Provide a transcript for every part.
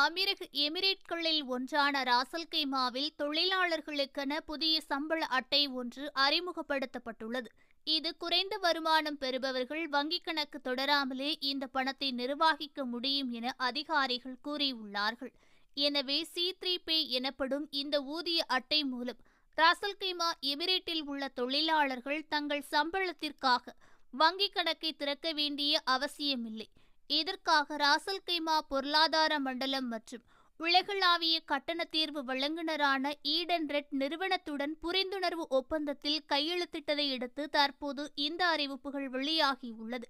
அமீரக எமிரேட்களில் ஒன்றான ராசல்கைமாவில் தொழிலாளர்களுக்கென புதிய சம்பள அட்டை ஒன்று அறிமுகப்படுத்தப்பட்டுள்ளது. இது குறைந்த வருமானம் பெறுபவர்கள் வங்கிக் கணக்கு தொடராமலே இந்த பணத்தை நிர்வகிக்க முடியும் என அதிகாரிகள் கூறியுள்ளார்கள். எனவே சி த்ரீ பே எனப்படும் இந்த ஊதிய அட்டை மூலம் ராசல்கைமா எமிரேட்டில் உள்ள தொழிலாளர்கள் தங்கள் சம்பளத்திற்காக வங்கிக் கணக்கை திறக்க வேண்டிய அவசியமில்லை. இதற்காக ராசல் கைமா பொருளாதார மண்டலம் மற்றும் உலகளாவிய கட்டண தீர்வு வழங்குனரான ஈடன் ரெட் நிறுவனத்துடன் புரிந்துணர்வு ஒப்பந்தத்தில் கையெழுத்திட்டதை அடுத்து தற்போது இந்த அறிவிப்புகள் வெளியாகியுள்ளது.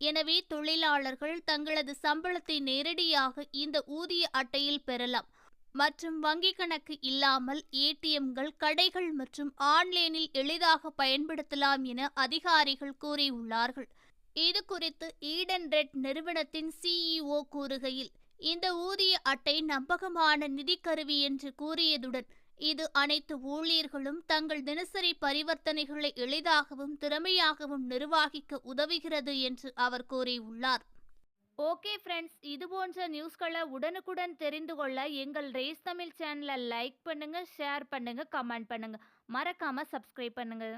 எனவே தொழிலாளர்கள் தங்களது சம்பளத்தை நேரடியாக இந்த ஊதிய அட்டையில் பெறலாம் மற்றும் வங்கிக் கணக்கு இல்லாமல் ஏடிஎம்கள் கடைகள் மற்றும் ஆன்லைனில் எளிதாக பயன்படுத்தலாம் என அதிகாரிகள் கூறியுள்ளார்கள். இது குறித்து ஈடன் ரெட் நிறுவனத்தின் சிஇஓ கூறுகையில் இந்த ஊதிய அட்டை நம்பகமான நிதி கருவி என்று கூறியதுடன் இது அனைத்து ஊழியர்களும் தங்கள் தினசரி பரிவர்த்தனைகளை எளிதாகவும் திறமையாகவும் நிர்வாகிக்க உதவுகிறது என்று அவர் கூறியுள்ளார். ஓகே ஃப்ரெண்ட்ஸ் இது போன்ற நியூஸ்களை உடனுக்குடன் தெரிந்து கொள்ள எங்கள் ரேஸ் தமிழ் சேனலை லைக் பண்ணுங்க ஷேர் பண்ணுங்க கமெண்ட் பண்ணுங்க. மறக்காம சப்ஸ்கிரைப் பண்ணுங்க.